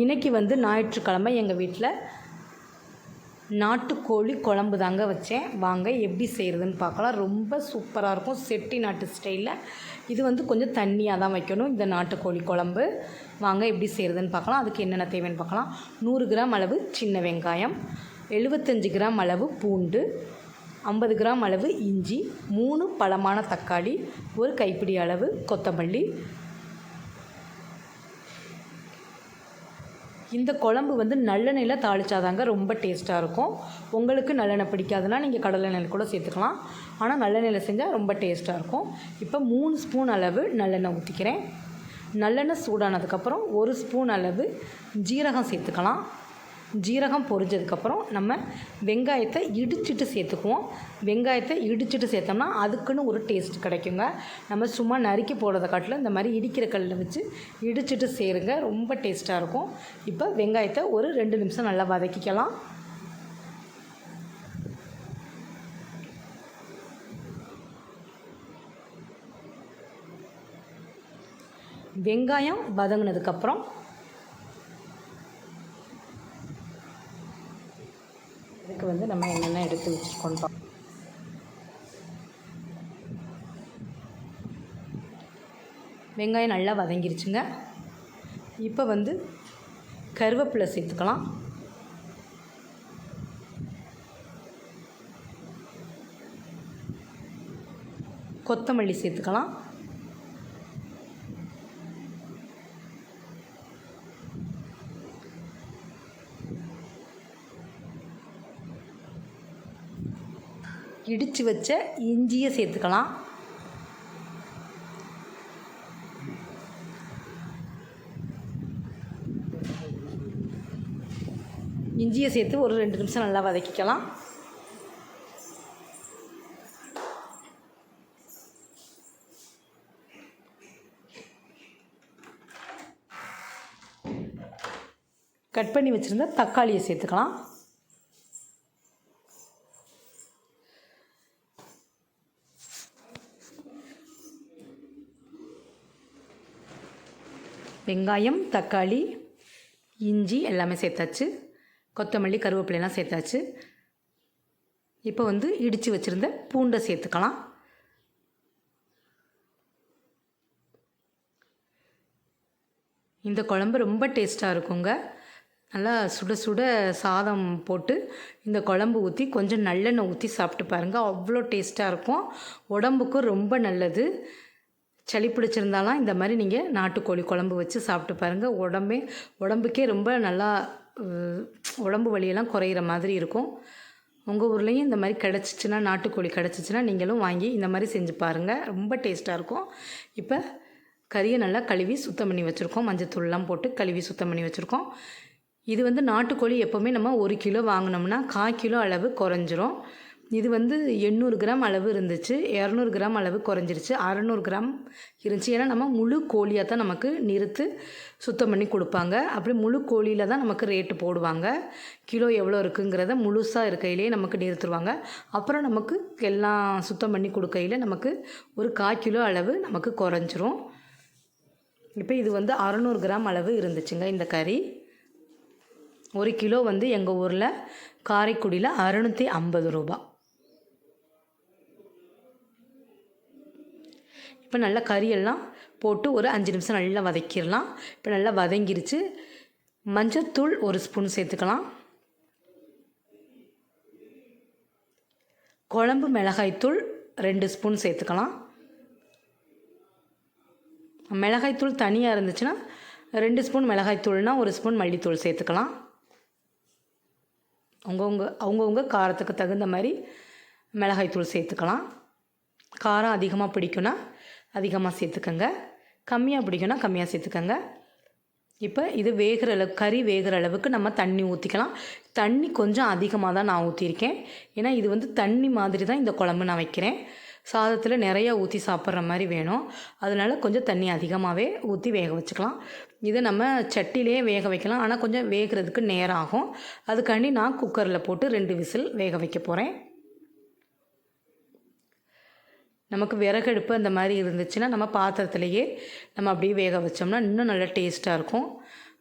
இன்றைக்கி வந்து ஞாயிற்றுக்கிழமை எங்கள் வீட்டில் நாட்டுக்கோழி குழம்பு தாங்க வச்சேன். வாங்க எப்படி செய்கிறதுன்னு பார்க்கலாம். ரொம்ப சூப்பராக இருக்கும். செட்டி நாட்டு ஸ்டைலில் இது வந்து கொஞ்சம் தண்ணியாக தான் வைக்கணும் இந்த நாட்டுக்கோழி குழம்பு. வாங்க எப்படி செய்கிறதுன்னு பார்க்கலாம். அதுக்கு என்னென்ன தேவைன்னு பார்க்கலாம். நூறு கிராம் அளவு சின்ன வெங்காயம் எழுபத்தஞ்சு கிராம் அளவு பூண்டு ஐம்பது கிராம் அளவு இஞ்சி மூணு பழமான தக்காளி ஒரு கைப்பிடி அளவு கொத்தமல்லி இந்த குழம்பு வந்து நல்லெண்ணெயில் தாளிச்சாதாங்க ரொம்ப டேஸ்ட்டாக இருக்கும். உங்களுக்கு நல்லெண்ணெய் பிடிக்காதுன்னா நீங்கள் கடலெண்ணெயில் கூட சேர்த்துக்கலாம். ஆனால் நல்லெண்ணெயில் செஞ்சால் ரொம்ப டேஸ்ட்டாக இருக்கும். இப்போ மூணு ஸ்பூன் அளவு நல்லெண்ணெய் ஊற்றிக்கிறேன் நல்லெண்ணெய் சூடானதுக்கப்புறம் ஒரு ஸ்பூன் அளவு ஜீரகம் சேர்த்துக்கலாம். ஜீரகம் பொரிஞ்சதுக்கப்புறம் நம்ம வெங்காயத்தை இடிச்சிட்டு சேர்த்துக்குவோம். வெங்காயத்தை இடிச்சிட்டு சேர்த்தோம்னா அதுக்குன்னு ஒரு டேஸ்ட் கிடைக்குங்க. நம்ம சும்மா நறுக்கி போடுறத காட்டில் இந்த மாதிரி இடிக்கிற கல்லில் வச்சு இடிச்சிட்டு சேருங்க. ரொம்ப டேஸ்ட்டாக இருக்கும். இப்போ வெங்காயத்தை ஒரு ரெண்டு நிமிஷம் நல்லா வதக்கிக்கலாம். வெங்காயம் வதங்கினதுக்கப்புறம் இதுக்கு வந்து நம்ம என்னென்ன எடுத்து வச்சுருக்கோன்னு பா வெங்காயம் நல்லா வதங்கிருச்சுங்க. இப்போ வந்து கருவேப்பிலை சேர்த்துக்கலாம். கொத்தமல்லி சேர்த்துக்கலாம். இடித்து வச்ச இஞ்சியை சேர்த்துக்கலாம். இஞ்சியை சேர்த்து ஒரு ரெண்டு நிமிஷம் நல்லா வதக்கிக்கலாம். கட் பண்ணி வச்சுருந்த தக்காளியை சேர்த்துக்கலாம். வெங்காயம் தக்காளி இஞ்சி எல்லாமே சேர்த்தாச்சு. கொத்தமல்லி கருவேப்பிலையெல்லாம் சேர்த்தாச்சு. இப்போ வந்து இடித்து வச்சுருந்த பூண்டை சேர்த்துக்கலாம். இந்த குழம்பு ரொம்ப டேஸ்ட்டாக இருக்குங்க. நல்லா சுட சுட சாதம் போட்டு இந்த குழம்பு ஊற்றி கொஞ்சம் நல்லெண்ணெய் ஊற்றி சாப்பிட்டு பாருங்கள் அவ்வளோ டேஸ்ட்டாக இருக்கும். உடம்புக்கும் ரொம்ப நல்லது. சளி பிடிச்சிருந்தாலாம் இந்த மாதிரி நீங்கள் நாட்டுக்கோழி குழம்பு வச்சு சாப்பிட்டு பாருங்கள் உடம்பே உடம்புக்கே ரொம்ப நல்லா உடம்பு வலியெல்லாம் குறையிற மாதிரி இருக்கும். உங்கள் ஊர்லேயும் இந்த மாதிரி கிடச்சிச்சின்னா நாட்டுக்கோழி கிடச்சிச்சின்னா நீங்களும் வாங்கி இந்த மாதிரி செஞ்சு பாருங்கள் ரொம்ப டேஸ்ட்டாக இருக்கும். இப்போ கறியை நல்லா கழுவி சுத்தம் பண்ணி வச்சுருக்கோம். மஞ்சத்தூள்லாம் போட்டு கழுவி சுத்தம் பண்ணி வச்சுருக்கோம். இது வந்து நாட்டுக்கோழி எப்போவுமே நம்ம ஒரு கிலோ வாங்கினோம்னா கால் கிலோ அளவு குறைஞ்சிரும். இது வந்து எண்ணூறு கிராம் அளவு இருந்துச்சு. இரநூறு கிராம் அளவு குறைஞ்சிருச்சு. அறநூறு கிராம் இருந்துச்சு. ஏன்னா நம்ம முழு கோழியாக தான் நமக்கு நிறுத்து சுத்தம் பண்ணி கொடுப்பாங்க. அப்படி முழு கோழியில் தான் நமக்கு ரேட்டு போடுவாங்க. கிலோ எவ்வளோ இருக்குங்கிறத முழுசாக இருக்கையிலே நமக்கு நிறுத்துருவாங்க. அப்புறம் நமக்கு எல்லாம் சுத்தம் பண்ணி கொடுக்கையில் நமக்கு ஒரு கால் கிலோ அளவு நமக்கு குறைஞ்சிரும். இப்போ இது வந்து அறநூறு கிராம் அளவு இருந்துச்சுங்க இந்த கறி. ஒரு கிலோ வந்து எங்கள் ஊரில் காரைக்குடியில் அறநூற்றி ஐம்பது ரூபா இப்போ நல்லா கறியெல்லாம் போட்டு ஒரு அஞ்சு நிமிஷம் நல்லா வதக்கிடலாம். இப்போ நல்லா வதங்கிருச்சு. மஞ்சத்தூள் ஒரு ஸ்பூன் சேர்த்துக்கலாம். குழம்பு மிளகாய்த்தூள் ரெண்டு ஸ்பூன் சேர்த்துக்கலாம். மிளகாய்த்தூள் தனியாக இருந்துச்சுன்னா ரெண்டு ஸ்பூன் மிளகாய்த்தூள்னால் ஒரு ஸ்பூன் மல்லித்தூள் சேர்த்துக்கலாம். அவங்கவுங்க அவங்கவுங்க காரத்துக்கு தகுந்த மாதிரி மிளகாய்த்தூள் சேர்த்துக்கலாம். காரம் அதிகமாக பிடிக்கும்னா அதிகமாக சேர்த்துக்கோங்க. கம்மியாக பிடிக்கும்னா கம்மியாக சேர்த்துக்கோங்க. இப்போ இது வேகிற அளவு கறி வேகிற அளவுக்கு நம்ம தண்ணி ஊற்றிக்கலாம் தண்ணி கொஞ்சம் அதிகமாக தான் நான் ஊற்றிருக்கேன் ஏன்னா இது வந்து தண்ணி மாதிரி தான் இந்த குழம்பு நான் வைக்கிறேன். சாதத்தில் நிறையா ஊற்றி சாப்பிட்ற மாதிரி வேணும். அதனால கொஞ்சம் தண்ணி அதிகமாகவே ஊற்றி வேக வச்சுக்கலாம். இதை நம்ம சட்டிலே வேக வைக்கலாம். ஆனால் கொஞ்சம் வேகிறதுக்கு நேரம் ஆகும். அதுக்காண்டி நான் குக்கரில் போட்டு ரெண்டு விசில் வேக வைக்க போகிறேன் நமக்கு விறகடுப்பு அந்த மாதிரி இருந்துச்சுன்னா நம்ம பாத்திரத்துலேயே நம்ம அப்படியே வேக வச்சோம்னா இன்னும் நல்லா டேஸ்ட்டாக இருக்கும்.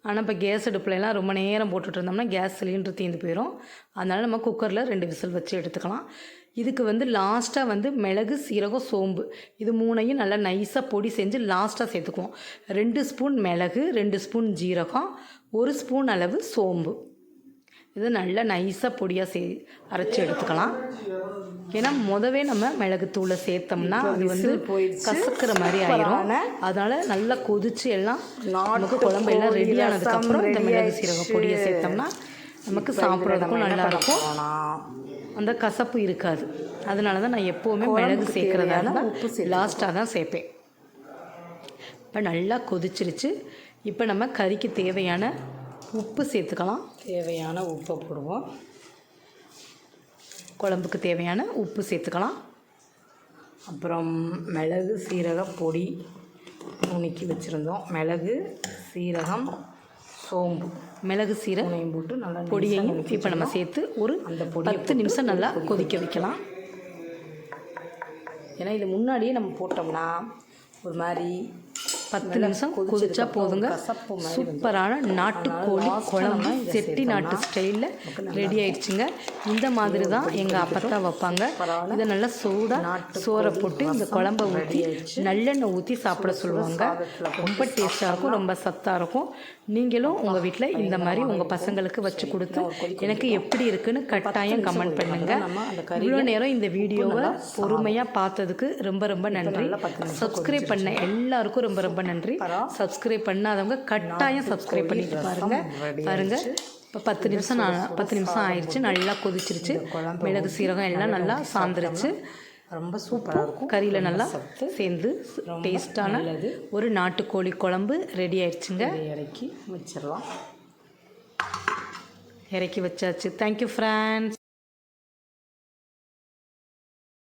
ஆனால் இப்போ கேஸ் அடுப்புலலாம் ரொம்ப நேரம் போட்டுட்டு இருந்தோம்னா கேஸ் சிலிண்டர் தீர்ந்து போயிடும் அதனால் நம்ம குக்கரில் ரெண்டு விசில் வச்சு எடுத்துக்கலாம். இதுக்கு வந்து லாஸ்ட்டாக வந்து மிளகு சீரகம் சோம்பு இது மூணையும் நல்லா நைஸாக பொடி செஞ்சு லாஸ்ட்டாக சேர்த்துக்குவோம். ரெண்டு ஸ்பூன் மிளகு ரெண்டு ஸ்பூன் ஜீரகம் ஒரு ஸ்பூன் அளவு சோம்பு. இது நல்லா நைஸாக பொடியாக சே அரைச்சி எடுத்துக்கலாம். ஏன்னா முதவே நம்ம மிளகுத்தூளை சேர்த்தோம்னா அது வந்து. கசக்கிற மாதிரி ஆயிரும். அதனால் நல்லா கொதிச்சு எல்லாம் நமக்கு குழம்பு எல்லாம் ரெடி ஆனதுக்கப்புறம் இந்த மிளகு சீரக பொடியை சேர்த்தோம்னா நமக்கு சாப்பிட்றதுக்கும் நல்லா இருக்கும் அந்த கசப்பு இருக்காது. அதனால தான் நான் எப்போவுமே மிளகு சேர்க்குறதா இருந்தால் லாஸ்ட்டாக தான் சேர்ப்பேன். இப்போ நல்லா கொதிச்சிருச்சு. இப்போ நம்ம கறிக்கு தேவையான உப்பு சேர்த்துக்கலாம். தேவையான உப்பை போடுவோம். குழம்புக்கு தேவையான உப்பு சேர்த்துக்கலாம். அப்புறம் மிளகு சீரக பொடி நுணுக்கி வச்சுருந்தோம். மிளகு சீரகம் சோம்பு மிளகு சீரக மூணையும் போட்டு நல்லா பொடியையும் இப்போ நம்ம சேர்த்து ஒரு அந்த பொடியை பத்து நிமிஷம் நல்லா கொதிக்க வைக்கலாம். ஏன்னா இது முன்னாடியே நம்ம போட்டோம்னா ஒரு மாதிரி பத்து நிமிஷம் கொதிச்சா போதுங்க. சூப்பரான நாட்டுக்கோழி குழம்பு செட்டி நாட்டு ஸ்டைலில் ரெடி ஆயிடுச்சுங்க. இந்த மாதிரி தான் எங்கள் அப்பத்தா வைப்பாங்க. இதை நல்லா சூடாக சோறை போட்டு இந்த குழம்பை ஊற்றி நல்லெண்ணெய் ஊற்றி சாப்பிட சொல்லுவாங்க. ரொம்ப டேஸ்ட்டாக இருக்கும் ரொம்ப சத்தாக இருக்கும். நீங்களும் உங்கள் வீட்டில் இந்த மாதிரி உங்கள் பசங்களுக்கு வச்சு கொடுத்து எனக்கு எப்படி இருக்குன்னு கட்டாயம் கமெண்ட் பண்ணுங்க. இவ்வளோ நேரம் இந்த வீடியோவை பொறுமையாக பார்த்ததுக்கு ரொம்ப ரொம்ப நன்றி. சப்ஸ்கிரைப் பண்ண எல்லாருக்கும் ரொம்ப ரொம்ப நன்றி. சப்ஸ்கிரைப் பண்ணாதவங்க கட்டாயம் சப்ஸ்கிரைப் பண்ணிட்டு பாருங்க. பாருங்க. இப்போ பத்து நிமிஷம் நான் பத்து நிமிஷம் ஆயிடுச்சு. நல்லா கொதிச்சிருச்சு. மிளகு சீரகம் எல்லாம் நல்லா சாந்துருச்சு. ரொம்ப சூப்பராக இருக்கும். கறியில் நல்லா சேர்ந்து டேஸ்டான ஒரு நாட்டுக்கோழி குழம்பு ரெடி ஆயிடுச்சுங்க. இறக்கி வச்சிடலாம். இறக்கி வச்சாச்சு. Thank you friends